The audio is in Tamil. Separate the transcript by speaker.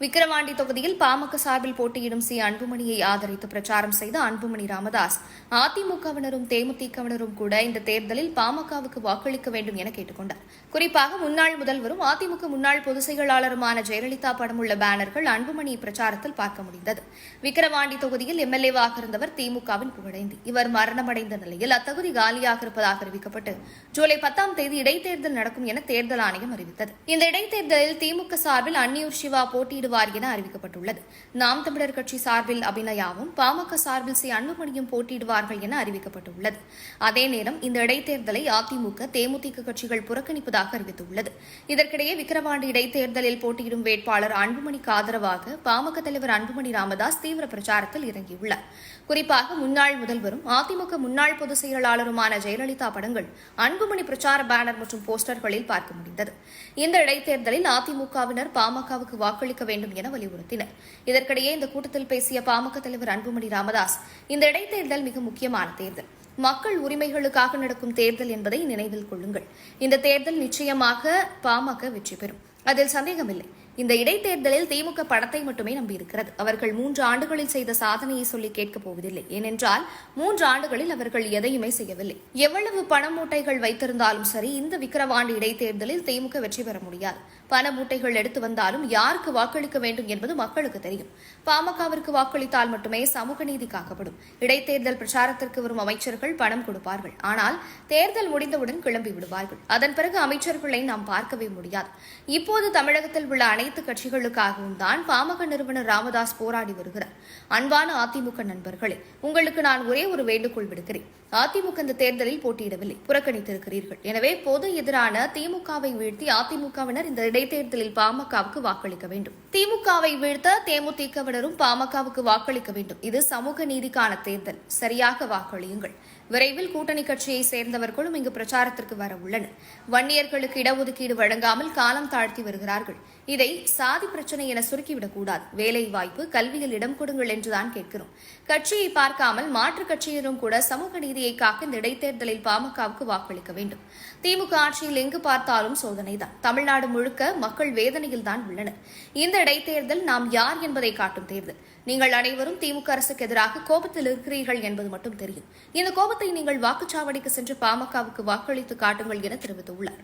Speaker 1: விக்கிரவாண்டி தொகுதியில் பாமக சார்பில் போட்டியிடும் சி. அன்புமணியை ஆதரித்து பிரச்சாரம் செய்த அன்புமணி ராமதாஸ். அதிமுகவினரும் தேமுதிகவினரும் கூட இந்த தேர்தலில் பாமகவுக்கு வாக்களிக்க வேண்டும் என கேட்டுக் கொண்டார் குறிப்பாக முன்னாள் முதல்வரும் அதிமுக முன்னாள் பொதுச் செயலாளருமான ஜெயலலிதா படமுள்ள பேனர்கள் அன்புமணி பிரச்சாரத்தில் பார்க்க முடிந்தது. விக்கிரவாண்டி தொகுதியில் எம்எல்ஏவாக இருந்தவர் திமுகவின் புகழேந்தி. இவர் மரணமடைந்த நிலையில் அத்தொகுதி காலியாக இருப்பதாக அறிவிக்கப்பட்டு ஜூலை பத்தாம் தேதி இடைத்தேர்தல் நடக்கும் என தேர்தல் ஆணையம் அறிவித்தது. இந்த இடைத்தேர்தலில் திமுக சார்பில் அன்னியூர் சிவா போட்டியிடும் போட்டியிடுவார் என அறிவிக்கப்பட்டுள்ளது. நாம் தமிழர் கட்சி சார்பில் அபிநயாவும் பாமக சார்பில் சி. அன்புமணியும் போட்டியிடுவார்கள் என அறிவிக்கப்பட்டுள்ளது. அதே நேரம் இந்த இடைத்தேர்தலை அதிமுக தேமுதிக கட்சிகள் புறக்கணிப்பதாக அறிவித்துள்ளது. இதற்கிடையே விக்கிரவாண்டி இடைத்தேர்தலில் போட்டியிடும் வேட்பாளர் அன்புமணிக்கு ஆதரவாக பாமக தலைவர் அன்புமணி ராமதாஸ் தீவிர பிரச்சாரத்தில் இறங்கியுள்ளார். குறிப்பாக முன்னாள் முதல்வரும் அதிமுக முன்னாள் பொதுச் செயலாளருமான ஜெயலலிதா படங்கள் அன்புமணி பிரச்சார பேனர் மற்றும் போஸ்டர்களில் பார்க்க முடிந்தது. இந்த இடைத்தேர்தலில் அதிமுகவினர் பாமகவுக்கு வாக்களிக்க வேண்டும் என வலியுறுத்தினர். இதற்கிடையே இந்த கூட்டத்தில் பேசிய பாமக தலைவர் அன்புமணி ராமதாஸ் இந்த இடைத்தேர்தல் மிக முக்கியமான தேர்தல். மக்கள் உரிமைகளுக்காக நடக்கும் தேர்தல் என்பதை நினைவில் கொள்ளுங்கள். இந்த தேர்தல் நிச்சயமாக பாமக வெற்றி பெறும். அதில் சந்தேகமில்லை. இந்த இடைத்தேர்தலில் திமுக படத்தை மட்டுமே நம்பியிருக்கிறது. அவர்கள் மூன்று ஆண்டுகளில் செய்த சாதனையை சொல்லி கேட்கப் போவதில்லை. ஏனென்றால் மூன்று ஆண்டுகளில் அவர்கள் எதையுமே செய்யவில்லை. எவ்வளவு பண மூட்டைகள் வைத்திருந்தாலும் சரி இந்த விக்கிரவாண்டி இடைத்தேர்தலில் திமுக வெற்றி பெற முடியாது. பண மூட்டைகள் எடுத்து வந்தாலும் யாருக்கு வாக்களிக்க வேண்டும் என்பது மக்களுக்கு தெரியும். பாமகவிற்கு வாக்களித்தால் மட்டுமே சமூக நீதி காக்கப்படும். இடைத்தேர்தல் பிரச்சாரத்திற்கு வரும் அமைச்சர்கள் பணம் கொடுப்பார்கள். ஆனால் தேர்தல் முடிந்தவுடன் கிளம்பி விடுவார்கள். அதன் பிறகு அமைச்சர்களை நாம் பார்க்கவே முடியாது. இப்போது தமிழகத்தில் உள்ள அனைத்து கட்சிகளுக்காகவும் தான் பாமக நிறுவனர் ராமதாஸ் போராடி வருகிறார். அன்பான அதிமுக நண்பர்களே உங்களுக்கு நான் ஒரே ஒரு வேண்டுகோள் விடுக்கிறேன். அதிமுக இந்த தேர்தலில் போட்டியிடவில்லை. புறக்கணித்திருக்கிறீர்கள். எனவே பொது எதிரான திமுகவை வீழ்த்தி அதிமுகவினர் இந்த இடைத்தேர்தலில் பாமகவுக்கு வாக்களிக்க வேண்டும். திமுகவை வீழ்த்த தேமுதிகவினரும் பாமகவுக்கு வாக்களிக்க வேண்டும். இது சமூக நீதிக்கான தேர்தல். சரியாக வாக்களியுங்கள். விரைவில் கூட்டணி கட்சியை சேர்ந்தவர்களும் இங்கு பிரச்சாரத்திற்கு வர உள்ளனர் வன்னியர்களுக்கு இடஒதுக்கீடு வழங்காமல் காலம் தாழ்த்தி வருகிறார்கள். இதை சாதி பிரச்சனை என சுருக்கிவிடக்கூடாது வேலை வாய்ப்பு கல்வியில் இடம் கொடுங்கள் என்றுதான் கேட்கிறோம். கட்சியை பார்க்காமல் மாற்றுக் கட்சியினரும் கூட சமூக நீதியை காக்க இந்த இடைத்தேர்தலில் பாமகவுக்கு வாக்களிக்க வேண்டும். திமுக ஆட்சியில் எங்கு பார்த்தாலும் சோதனைதான். தமிழ்நாடு முழுக்க மக்கள் வேதனையில் தான் உள்ளனர். இந்த இடைத்தேர்தல் நாம் யார் என்பதை காட்டும் தேர்தல். நீங்கள் அனைவரும் திமுக அரசுக்கு எதிராக கோபத்தில் இருக்கிறீர்கள் என்பது மட்டும் தெரியும். இந்த கோபத்தை நீங்கள் வாக்குச்சாவடிக்கு சென்று பாமகவுக்கு வாக்களித்து காட்டுங்கள் என தெரிவித்துள்ளார்.